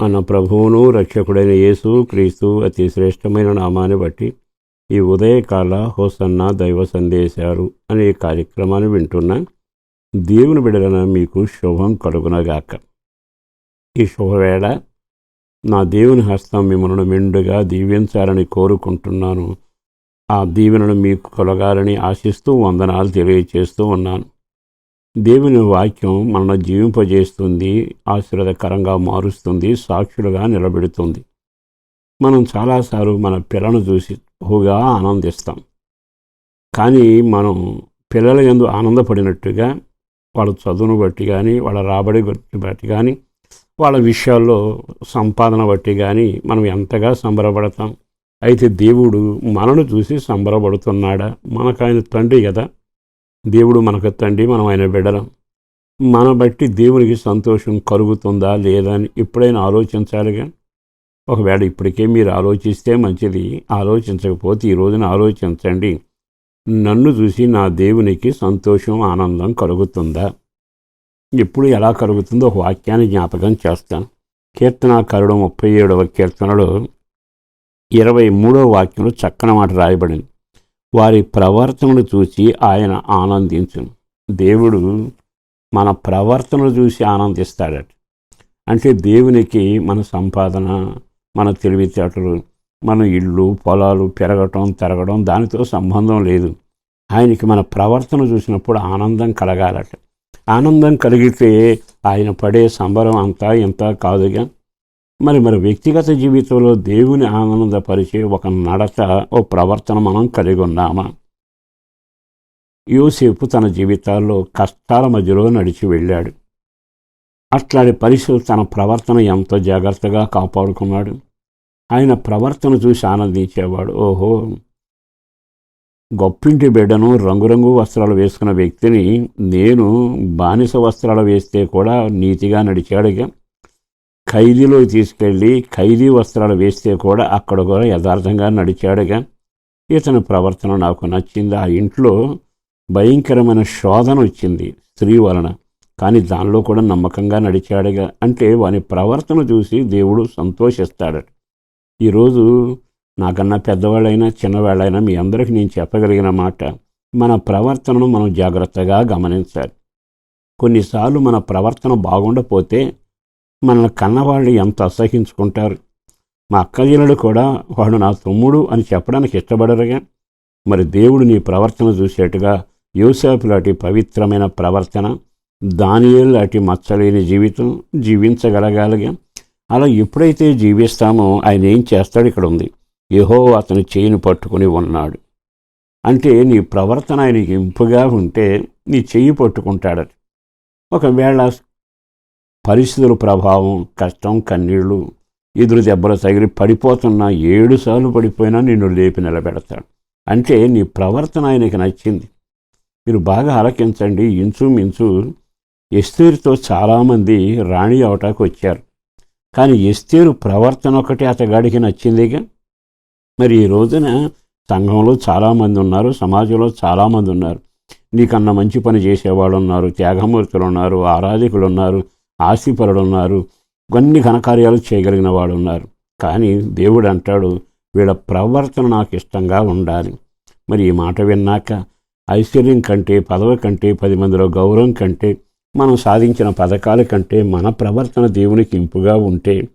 మన ప్రభువును రక్షకుడైన యేసు క్రీస్తు అతి శ్రేష్టమైన నామాన్ని బట్టి ఈ ఉదయకాల హోసన్న దైవ సందేశాలు అనే కార్యక్రమాన్ని వింటున్నా దేవుని బిడలన మీకు శుభం కలుగునగాక. ఈ శుభవేళ నా దేవుని హస్తం మిమ్మల్ని మెండుగా దీవించాలని కోరుకుంటున్నాను. ఆ దీవెనను మీకు కలగాలని ఆశిస్తూ వందనాలు తెలియజేస్తూ ఉన్నాను. దేవుని వాక్యం మనల్ని జీవింపజేస్తుంది ఆశీర్వదకరంగా మారుస్తుంది సాక్షులుగా నిలబెడుతుంది. మనం చాలాసార్లు మన పిల్లలను చూసి బహుగా ఆనందిస్తాం. కానీ మనం పిల్లల ఎందు ఆనందపడినట్టుగా వాళ్ళ చదువును బట్టి కానీ వాళ్ళ రాబడి బట్టి కానీ వాళ్ళ విషయాల్లో సంపాదన బట్టి కానీ మనం ఎంతగా సంబరపడతాం. అయితే దేవుడు మనను చూసి సంబరపడుతున్నాడా? మనకు ఆయన తండ్రి కదా. దేవుడు మనకు తండ్రి మనం ఆయన బిడ్డలం. మన బట్టి దేవునికి సంతోషం కలుగుతుందా లేదా అని ఎప్పుడైనా ఆలోచించాలిగా ఒకవేళ ఇప్పటికే మీరు ఆలోచిస్తే మంచిది. ఆలోచించకపోతే ఈ రోజున ఆలోచించండి. నన్ను చూసి నా దేవునికి సంతోషం ఆనందం కలుగుతుందా? ఎప్పుడు ఎలా కలుగుతుందో ఒక వాక్యాన్ని జ్ఞాపకం చేస్తాను. కీర్తనాకారుడు ముప్పై ఏడవ కీర్తనలో ఇరవై మూడవ వాక్యంలో చక్కన మాట రాయబడింది. వారి ప్రవర్తనను చూసి ఆయన ఆనందించును దేవుడు మన ప్రవర్తనను చూసి ఆనందిస్తాడట. అంటే దేవునికి మన సంపాదన మన తెలివితేటలు మన ఇళ్ళు పొలాలు పెరగటం తిరగడం దానితో సంబంధం లేదు. ఆయనకి మన ప్రవర్తన చూసినప్పుడు ఆనందం కలగాలట. ఆనందం కలిగితే ఆయన పడే సంబరం అంతా ఇంత కాదుగా? మరి మరి వ్యక్తిగత జీవితంలో దేవుని ఆనందపరిచే ఒక నడత ఓ ప్రవర్తన మనం కలిగి ఉన్నామా? యూసేపు తన జీవితాల్లో కష్టాల మధ్యలో నడిచి వెళ్ళాడు. అట్లాంటి పరిస్థితులు తన ప్రవర్తన ఎంతో జాగ్రత్తగా కాపాడుకున్నాడు. ఆయన ప్రవర్తన చూసి ఆనందించేవాడు. ఓహో! గొప్పింటి బిడ్డను రంగురంగు వస్త్రాలు వేసుకున్న వ్యక్తిని నేను బానిస వస్త్రాలు వేస్తే కూడా నీతిగా నడిచాడుగా. ఖైదీలో తీసుకెళ్ళి ఖైదీ వస్త్రాలు వేస్తే కూడా అక్కడ కూడా యథార్థంగా నడిచాడుగా ఇతని ప్రవర్తన నాకు నచ్చింది. ఆ ఇంట్లో భయంకరమైన శోధన వచ్చింది స్త్రీ వలన. కానీ దానిలో కూడా నమ్మకంగా నడిచాడుగా అంటే వాని ప్రవర్తన చూసి దేవుడు సంతోషిస్తాడట ఈరోజు నాకన్నా పెద్దవాళ్ళైనా చిన్నవాళ్ళైనా మీ అందరికీ నేను చెప్పగలిగిన మాట. మన ప్రవర్తనను మనం జాగ్రత్తగా గమనించాలి. కొన్నిసార్లు మన ప్రవర్తన బాగుండపోతే మనల్ని కన్నవాళ్ళు ఎంత అసహించుకుంటారు. మా అక్కజనుడు కూడా వాడు నా తమ్ముడు అని చెప్పడానికి ఇష్టపడరుగా. మరి దేవుడు నీ ప్రవర్తన చూసేట్టుగా యూసేఫ్ లాంటి పవిత్రమైన ప్రవర్తన దానియేలు లాంటి మచ్చలేని జీవితం జీవించగలగాలిగా. అలా ఎప్పుడైతే జీవిస్తామో ఆయన ఏం చేస్తాడు ఇక్కడ ఉంది. యహో అతని చేయిని పట్టుకుని ఉన్నాడు. అంటే నీ ప్రవర్తన ఆయనకి ఇంపుగా ఉంటే నీ చెయ్యి పట్టుకుంటాడట. ఒకవేళ పరిస్థితుల ప్రభావం కష్టం కన్నీళ్ళు ఎదురు దెబ్బలు తగిలి పడిపోతున్నా ఏడు సార్లు పడిపోయినా నిన్ను లేపి నిలబెడతాడు. అంటే నీ ప్రవర్తన ఆయనకి నచ్చింది. మీరు బాగా ఆలకించండి. ఇంచుమించు ఎస్తేరుతో చాలామంది రాణి అవటానికి వచ్చారు. కానీ ఎస్తేరు ప్రవర్తన ఒకటి అతగాడికి నచ్చిందిగా? మరి ఈ రోజున సంఘంలో చాలామంది ఉన్నారు సమాజంలో చాలామంది ఉన్నారు. నీకన్నా మంచి పని చేసేవాళ్ళు ఉన్నారు త్యాగమూర్తులు ఉన్నారు ఆరాధికులు ఉన్నారు. ఆస్తిపరుడు ఉన్నారు కొన్ని ఘనకార్యాలు చేయగలిగిన వాడు ఉన్నారు కానీ దేవుడు అంటాడు వీళ్ళ ప్రవర్తన నాకు ఇష్టంగా ఉండాలి. మరి ఈ మాట విన్నాక ఐశ్వర్యం కంటే పదవి కంటే పది మందిలో గౌరవం కంటే మనం సాధించిన పథకాల కంటే మన ప్రవర్తన దేవునికి ఇంపుగా ఉంటే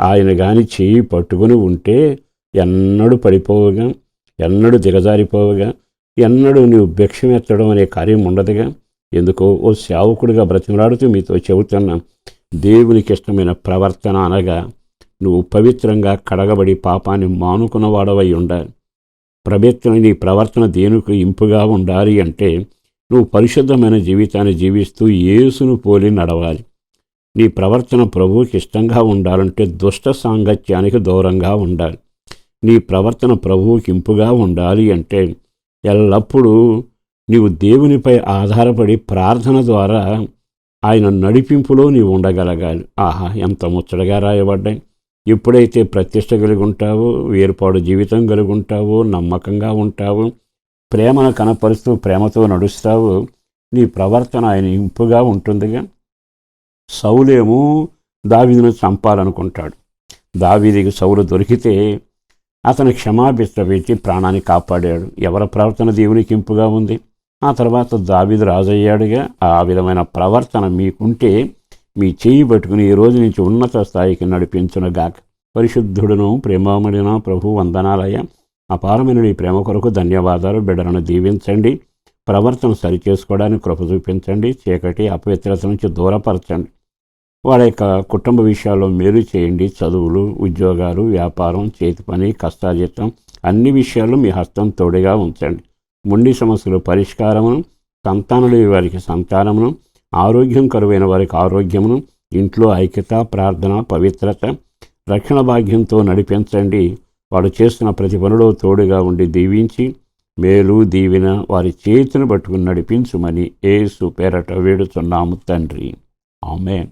ఆయన గాని చేయి పట్టుకుని ఉంటే ఎన్నడూ పడిపోవుగా ఎన్నడూ దిగజారిపోవుగా ఎన్నడూ నీవు భిక్షం ఎత్తడం అనే కార్యం ఉండదుగా. ఎందుకో ఓ సేవకుడిగా బ్రతిమలాడుతూ మీతో చెబుతున్నా దేవునికి ఇష్టమైన ప్రవర్తన అనగా నువ్వు పవిత్రంగా కడగబడి పాపాన్ని మానుకున్నవాడవై ఉండాలి పవిత్ర నీ ప్రవర్తన దేనికి ఇంపుగా ఉండాలి అంటే నువ్వు పరిశుద్ధమైన జీవితాన్ని జీవిస్తూ యేసును పోలి నడవాలి. నీ ప్రవర్తన ప్రభువుకి ఇష్టంగా ఉండాలంటే దుష్ట సాంగత్యానికి దూరంగా ఉండాలి. నీ ప్రవర్తన ప్రభువుకి ఇంపుగా ఉండాలి అంటే ఎల్లప్పుడూ నీవు దేవునిపై ఆధారపడి ప్రార్థన ద్వారా ఆయన నడిపింపులో నీవు ఉండగలగాలి. ఆహా ఎంత ముచ్చటగా రాయబడ్డాయి. ఎప్పుడైతే ప్రతిష్ట కలిగి ఉంటావో ఏర్పాటు జీవితం కలిగి ఉంటావో నమ్మకంగా ఉంటావో ప్రేమను కనపరుస్తూ ప్రేమతో నడుస్తావో. నీ ప్రవర్తన ఆయన ఇంపుగా ఉంటుందిగా. సౌలేమో దావీదును చంపాలనుకుంటాడు. దావీదికి సౌలు దొరికితే అతను క్షమాభిష్ట పెట్టి ప్రాణాన్ని కాపాడాడు. ఎవరి ప్రవర్తన దేవునికి ఇంపుగా ఉంది? ఆ తర్వాత దావీదు రాజయ్యాడుగా ఆ విధమైన ప్రవర్తన మీకుంటే మీ చేయి పట్టుకుని ఈ రోజు నుంచి ఉన్నత స్థాయికి నడిపించునుగాక. పరిశుద్ధుడును ప్రేమమడిన ప్రభు వందనాలయ అపారమైన నీ ప్రేమ కొరకు ధన్యవాదాలు. బిడ్డలను దీవించండి. ప్రవర్తన సరిచేసుకోవడానికి కృప చూపించండి. చీకటి అపవిత్రత నుంచి దూరపరచండి. వాళ్ళ యొక్క కుటుంబ విషయాల్లో మేలు చేయండి. చదువులు ఉద్యోగాలు వ్యాపారం చేతి పని కష్టాజీతం అన్ని విషయాల్లో మీ హస్తం తోడుగా ఉంచండి. మొండి సమస్యలు పరిష్కారమును సంతానం వారికి సంతానమును ఆరోగ్యం కరువైన వారికి ఆరోగ్యమును ఇంట్లో ఐక్యత ప్రార్థన పవిత్రత రక్షణ భాగ్యంతో నడిపించండి. వాడు చేస్తున్న ప్రతి పనిలో తోడుగా ఉండి దీవించి మేలు దీవిన వారి చేతిని పట్టుకుని నడిపించుమని ఏసు పేరట వేడుతున్నాము తండ్రి. ఆమెన్.